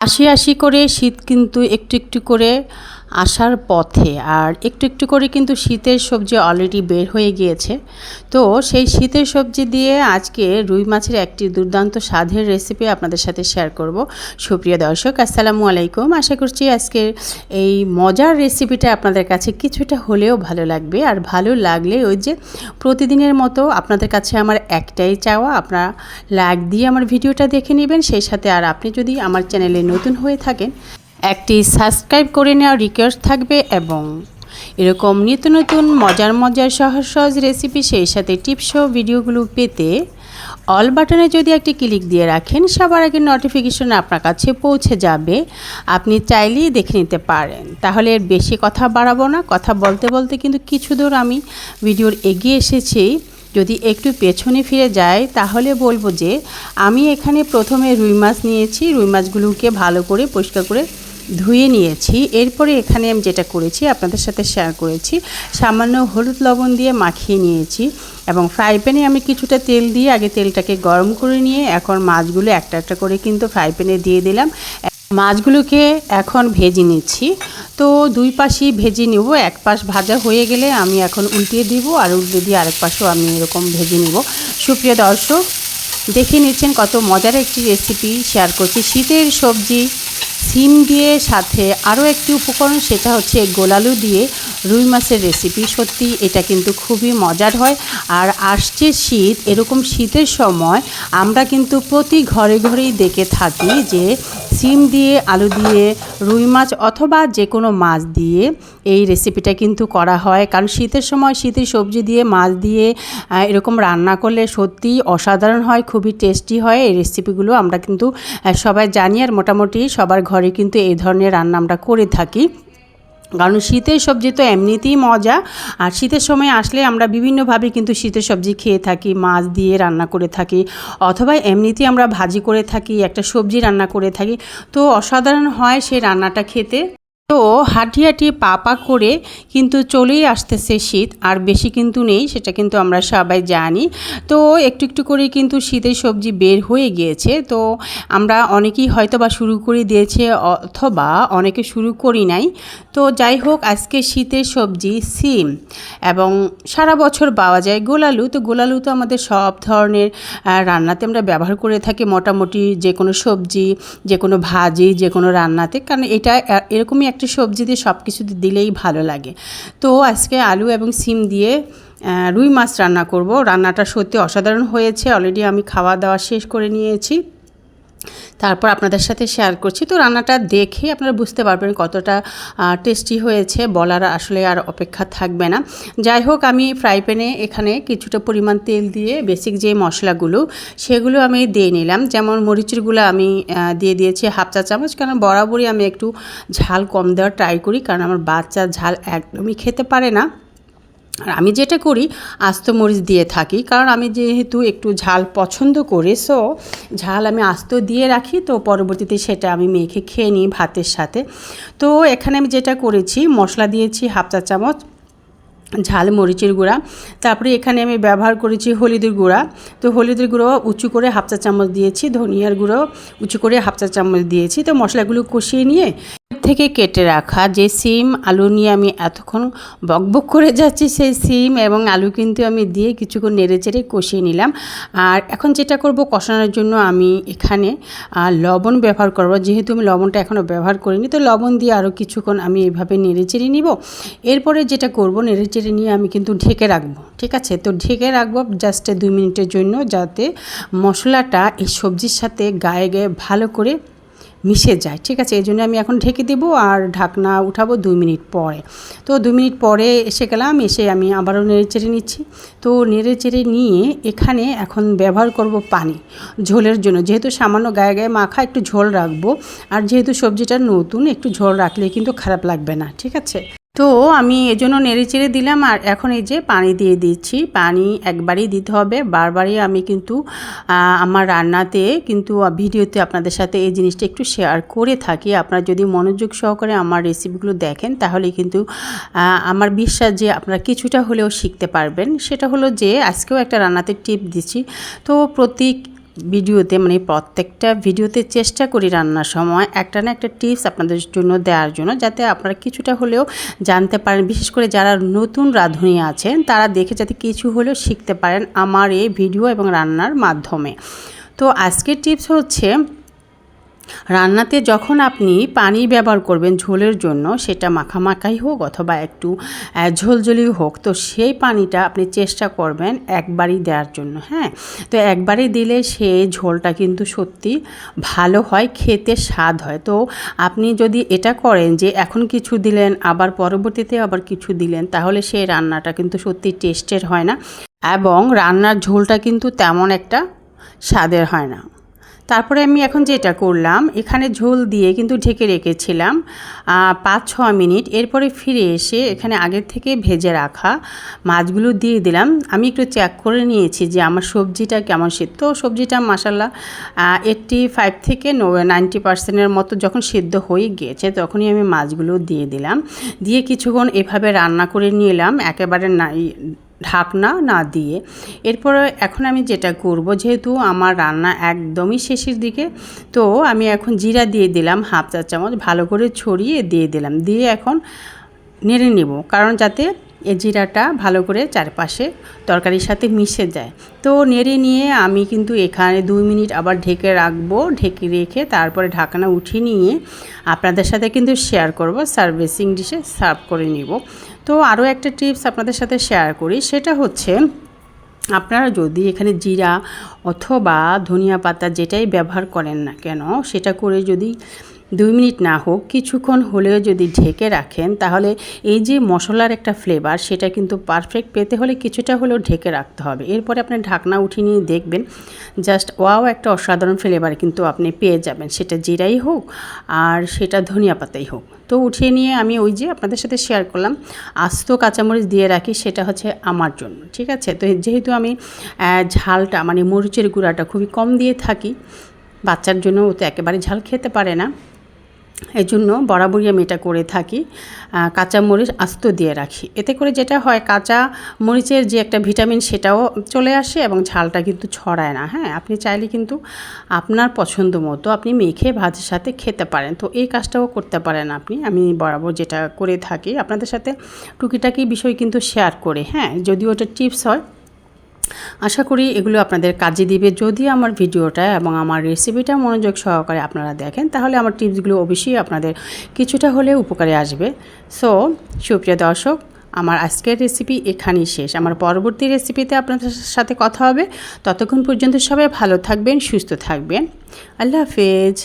আশি আশি করে শীত কিন্তু একটু একটু করে আসার পথে। আর একটু একটু করে কিন্তু শীতের সবজি অলরেডি বের হয়ে গিয়েছে। তো সেই শীতের সবজি দিয়ে আজকে রুই মাছের একটি দুর্দান্ত স্বাদের রেসিপি আপনাদের সাথে শেয়ার করব। সুপ্রিয় দর্শক, আসসালামু আলাইকুম। আশা করছি আজকের এই মজার রেসিপিটা আপনাদের কাছে কিছুটা হলেও ভালো লাগবে। আর ভালো লাগলে ওই যে প্রতিদিনের মতো আপনাদের কাছে আমার একটাই চাওয়া, আপনারা লাইক দিয়ে আমার ভিডিওটা দেখে নেবেন। সেই সাথে আর আপনি যদি আমার চ্যানেলে নতুন হয়ে থাকেন একটি সাবস্ক্রাইব করে নেওয়ার রিকোয়েস্ট থাকবে এবং এরকম নিত্য নতুন মজার মজার সহজ সহজ রেসিপি সেই সাথে টিপসও ভিডিওগুলো পেতে অল বাটনে যদি একটি ক্লিক দিয়ে রাখেন, সবার আগে নোটিফিকেশন আপনার কাছে পৌঁছে যাবে। আপনি চাইলেই দেখে নিতে পারেন। তাহলে এর বেশি কথা বাড়াবো না। কথা বলতে বলতে কিন্তু কিছু দূর আমি ভিডিওর এগিয়ে এসেছি। যদি একটু পেছনে ফিরে যায় তাহলে বলব যে আমি এখানে প্রথমে রুই মাছ নিয়েছি। রুই মাছগুলোকে ভালো করে পরিষ্কার করে ধুয়ে নিয়েছি। এরপরে এখানে আমি যেটা করেছি, আপনাদের সাথে শেয়ার করেছি, সামান্য হলুদ লবণ দিয়ে মাখিয়ে নিয়েছি এবং ফ্রাই প্যানে আমি কিছুটা তেল দিয়ে আগে তেলটাকে গরম করে নিয়ে এখন মাছগুলো একটা একটা করে কিন্তু ফ্রাই প্যানে দিয়ে দিলাম। মাছগুলোকে এখন ভেজে নিচ্ছি। তো দুই পাশই ভেজে নেব, এক পাশ ভাজা হয়ে গেলে আমি এখন উল্টিয়ে দিব আর উল্টে দিয়ে আরেক পাশও আমি এরকম ভেজে নেব। সুপ্রিয় দর্শক, দেখে নিচ্ছেন কত মজার একটি রেসিপি শেয়ার করছি শীতের সবজি। সিম দিয়ে সাথে আরও একটি উপকরণ সেটা হচ্ছে গোলালু দিয়ে রুই মাছের রেসিপি সত্যি এটা কিন্তু খুবই মজার হয়। আর আসছে শীত, এরকম শীতের সময় আমরা কিন্তু প্রতি ঘরে ঘরেই দেখে থাকি যে সিম দিয়ে আলু দিয়ে রুই মাছ অথবা যে কোনো মাছ দিয়ে এই রেসিপিটা কিন্তু করা হয়। কারণ শীতের সময় শীতের সবজি দিয়ে, মাছ দিয়ে এরকম রান্না করলে সত্যি অসাধারণ হয়, খুবই টেস্টি হয়। এই রেসিপিগুলো আমরা কিন্তু সবাই জানি আর মোটামুটি সবার ঘরে কিন্তু এই ধরনের রান্না আমরা করে থাকি। কারণ শীতের সবজি তো এমনিতেই মজা, আর শীতের সময় আসলে আমরা বিভিন্নভাবে কিন্তু শীতের সবজি খেয়ে থাকি, মাছ দিয়ে রান্না করে থাকি, অথবা এমনিতেই আমরা ভাজি করে থাকি, একটা সবজি রান্না করে থাকি। তো অসাধারণ হয় সেই রান্নাটা খেতে। তো হাঁটি হাঁটি পা পা করে কিন্তু চলেই আসতেছে শীত, আর বেশি কিন্তু নেই, সেটা কিন্তু আমরা সবাই জানি। তো একটু একটু করে কিন্তু শীতের সবজি বের হয়ে গিয়েছে। তো আমরা অনেকেই হয়তো বা শুরু করে দিয়েছে, অথবা অনেকে শুরু করি নাই। তো যাই হোক, আজকে শীতের সবজি সিম এবং সারা বছর পাওয়া যায় গোলালু। তো গোলালু তো আমাদের সব ধরনের রান্নাতে আমরা ব্যবহার করে থাকি মোটামুটি যে কোনো সবজি, যে কোনো ভাজি, যে কোনো রান্নাতে। কারণ এটা এরকমই একটা সবজি দিয়ে সব কিছু দিলেই ভালো লাগে। তো আজকে আলু এবং সিম দিয়ে রুই মাছ রান্না করব। রান্নাটা সত্যি অসাধারণ হয়েছে। অলরেডি আমি খাওয়া দাওয়া শেষ করে নিয়েছি। তারপর আপনাদের সাথে শেয়ার করছি। তো রান্নাটা দেখে আপনারা বুঝতে পারবেন কতটা টেস্টি হয়েছে বলার আসলে আর অপেক্ষা থাকবে না। যাই হোক, আমি ফ্রাই প্যানে এখানে কিছুটা পরিমাণ তেল দিয়ে বেসিক যে মশলাগুলো, সেগুলো আমি দিয়ে নিলাম। যেমন মরিচেরগুলো আমি দিয়ে দিয়েছি হাফ চা চামচ। কারণ বরাবরই আমি একটু ঝাল কম দেওয়ার ট্রাই করি। কারণ আমার বাচ্চা ঝাল একদমই খেতে পারে না। আর আমি যেটা করি, আস্ত মরিচ দিয়ে থাকি, কারণ আমি যেহেতু একটু ঝাল পছন্দ করি সো ঝাল আমি আস্ত দিয়ে রাখি, তো পরবর্তীতে সেটা আমি মেখে খেয়ে নিই ভাতের সাথে। তো এখানে আমি যেটা করেছি, মশলা দিয়েছি হাফ চা চামচ ঝাল মরিচের গুঁড়া, তারপরে এখানে আমি ব্যবহার করেছি হলুদের গুঁড়া, তো হলুদের গুঁড়ো উঁচু করে হাফ চা চামচ দিয়েছি, ধনিয়ার গুঁড়ো উঁচু করে হাফ চা চামচ দিয়েছি, তো মশলাগুলো কষিয়ে নিয়ে থেকে কেটে রাখা যে সিম, আলু নিয়ে আমি এতক্ষণ বকবক করে যাচ্ছি সেই সিম এবং আলু কিন্তু আমি দিয়ে কিছুক্ষণ নেড়ে চেড়ে কষিয়ে নিলাম। আর এখন যেটা করব কষানোর জন্য আমি এখানে লবণ ব্যবহার করব। যেহেতু আমি লবণটা এখনও ব্যবহার করিনি, তো লবণ দিয়ে আরও কিছুক্ষণ আমি এইভাবে নেড়ে চেড়ে নিব। এরপরে যেটা করব, নেড়ে চেড়ে নিয়ে আমি কিন্তু ঢেকে রাখব, ঠিক আছে? তো ঢেকে রাখব জাস্ট দুই মিনিটের জন্য যাতে মশলাটা এই সবজির সাথে গায়ে গায়ে ভালো করে মিশে যায়, ঠিক আছে? এই জন্য আমি এখন ঢেকে দেব আর ঢাকনা উঠাবো দুই মিনিট পরে। তো দুই মিনিট পরে এসে গেলাম, এসে আমি আবারও নেড়ে চেড়ে নিচ্ছি। তো নেড়ে চেড়ে নিয়ে এখানে এখন ব্যবহার করব পানি, ঝোলের জন্য। যেহেতু সামান্য গায়ে গায়ে মাখা একটু ঝোল রাখব, আর যেহেতু সবজিটা নতুন, একটু ঝোল রাখলে কিন্তু খারাপ লাগবে না, ঠিক আছে? তো আমি এজন্য নেড়ে চেড়ে দিলাম আর এখন এই যে পানি দিয়ে দিচ্ছি। পানি একবারই দিতে হবে। বারবারই আমি কিন্তু আমার রান্নাতে কিন্তু ভিডিওতে আপনাদের সাথে এই জিনিসটা একটু শেয়ার করে থাকি। আপনারা যদি মনোযোগ সহকারে আমার রেসিপিগুলো দেখেন, তাহলে কিন্তু আমার বিশ্বাস যে আপনারা কিছুটা হলেও শিখতে পারবেন। সেটা হলো যে, আজকেও একটা রান্নাতে টিপ দিচ্ছি। তো প্রতি ভিডিওতে মানে প্রত্যেকটা ভিডিওতে চেষ্টা করি রান্নার সময় একটা না একটা টিপস আপনাদের জন্য দেওয়ার জন্য, যাতে আপনারা কিছুটা হলেও জানতে পারেন। বিশেষ করে যারা নতুন রাঁধুনি আছেন, তারা দেখে যাতে কিছু হলেও শিখতে পারেন আমার এই ভিডিও এবং রান্নার মাধ্যমে। তো আজকের টিপস হচ্ছে রান্নাতে যখন আপনি পানি ব্যবহার করবেন ঝোলের জন্য, সেটা মাখামাখাই হোক অথবা একটু ঝোলঝোলি হোক, তো সেই পানিটা আপনি চেষ্টা করবেন একবারই দেওয়ার জন্য হ্যাঁ? তো একবারই দিলে সেই ঝোলটা কিন্তু সত্যি ভালো হয়, খেতে স্বাদ হয়। তো আপনি যদি এটা করেন যে এখন কিছু দিলেন, আবার পরবর্তীতে আবার কিছু দিলেন, তাহলে সেই রান্নাটা কিন্তু সত্যি টেস্টের হয় না এবং রান্নার ঝোলটা কিন্তু তেমন একটা স্বাদের হয় না। তারপরে আমি এখন যেটা করলাম, এখানে ঝোল দিয়ে কিন্তু ঢেকে রেখেছিলাম পাঁচ ছ মিনিট। এরপরে ফিরে এসে এখানে আগের থেকে ভেজে রাখা মাছগুলো দিয়ে দিলাম। আমি একটু চেক করে নিয়েছি যে আমার সবজিটা কেমন সিদ্ধ। সবজিটা মাসাল্লাহ এইট্টি ফাইভ থেকে নাইনটি পার্সেন্টের মতো যখন সিদ্ধ হয়ে গিয়েছে তখনই আমি মাছগুলো দিয়ে দিলাম। দিয়ে কিছুক্ষণ এভাবে রান্না করে নিলাম। একেবারে না ঢাকনা না দিয়ে। এরপরে এখন আমি যেটা করব, যেহেতু আমার রান্না একদমই শেষের দিকে, তো আমি এখন জিরা দিয়ে দিলাম হাফ চা চামচ, ভালো করে ছড়িয়ে দিয়ে দিলাম। দিয়ে এখন নেড়ে নেব, কারণ যাতে এ জিরাটা ভালো করে চারপাশে তরকারির সাথে মিশে যায়। তো নেড়ে নিয়ে আমি কিন্তু এখানে দুই মিনিট আবার ঢেকে রাখব, ঢেকে রেখে তারপরে ঢাকনা উঠিয়ে নিয়ে আপনাদের সাথে কিন্তু শেয়ার করব সার্ভিসিং ডিশে সার্ভ করে নিব। তো আরও একটা টিপস আপনাদের সাথে শেয়ার করি। সেটা হচ্ছে, আপনারা যদি এখানে জিরা অথবা ধনিয়া পাতা যেটাই ব্যবহার করেন না কেন, সেটা করে যদি দুই মিনিট না হোক, কিছুক্ষণ হলেও যদি ঢেকে রাখেন, তাহলে এই যে মশলার একটা ফ্লেভার সেটা কিন্তু পারফেক্ট পেতে হলে কিছুটা হলেও ঢেকে রাখতে হবে। এরপরে আপনি ঢাকনা উঠিয়ে নিয়ে দেখবেন জাস্ট ওয়াও একটা অসাধারণ ফ্লেভার কিন্তু আপনি পেয়ে যাবেন। সেটা জিরাই হোক আর সেটা ধনিয়া পাতাই হোক। তো উঠিয়ে নিয়ে আমি ওই যে আপনাদের সাথে শেয়ার করলাম, আস্ত কাঁচামরিচ দিয়ে রাখি, সেটা হচ্ছে আমার জন্য, ঠিক আছে? তো যেহেতু আমি ঝালটা মানে মরিচের গুঁড়াটা খুবই কম দিয়ে থাকি, বাচ্চার জন্য ও তো একেবারে ঝাল খেতে পারে না। এই জন্য বরাবরই আমি এটা করে থাকি। কাঁচা মরিচ আস্ত দিয়ে রাখি। এতে করে যেটা হয়, কাঁচা মরিচের যে একটা ভিটামিন সেটাও চলে আসে এবং ঝালটা কিন্তু ছড়ায় না। হ্যাঁ আপনি চাইলে কিন্তু আপনার পছন্দ মতো আপনি মেখে ভাতের সাথে খেতে পারেন। তো এই কাজটাও করতে পারেন আপনি। আমি বরাবর যেটা করে থাকি। আপনাদের সাথে টুকিটাকি বিষয় কিন্তু শেয়ার করে। হ্যাঁ যদিও ওটা টিপস হয় আশা করি এগুলো আপনাদের কাজে দিবে। যদি আমার ভিডিওটা এবং আমার রেসিপিটা মনোযোগ সহকারে আপনারা দেখেন, তাহলে আমার টিপসগুলো অবশ্যই আপনাদের কিছুটা হলে উপকারে আসবে। সো সুপ্রিয় দর্শক, আমার আজকের রেসিপি এখানেই শেষ। আমার পরবর্তী রেসিপিতে আপনাদের সাথে কথা হবে। ততক্ষণ পর্যন্ত সবাই ভালো থাকবেন, সুস্থ থাকবেন। আল্লাহ হাফেজ।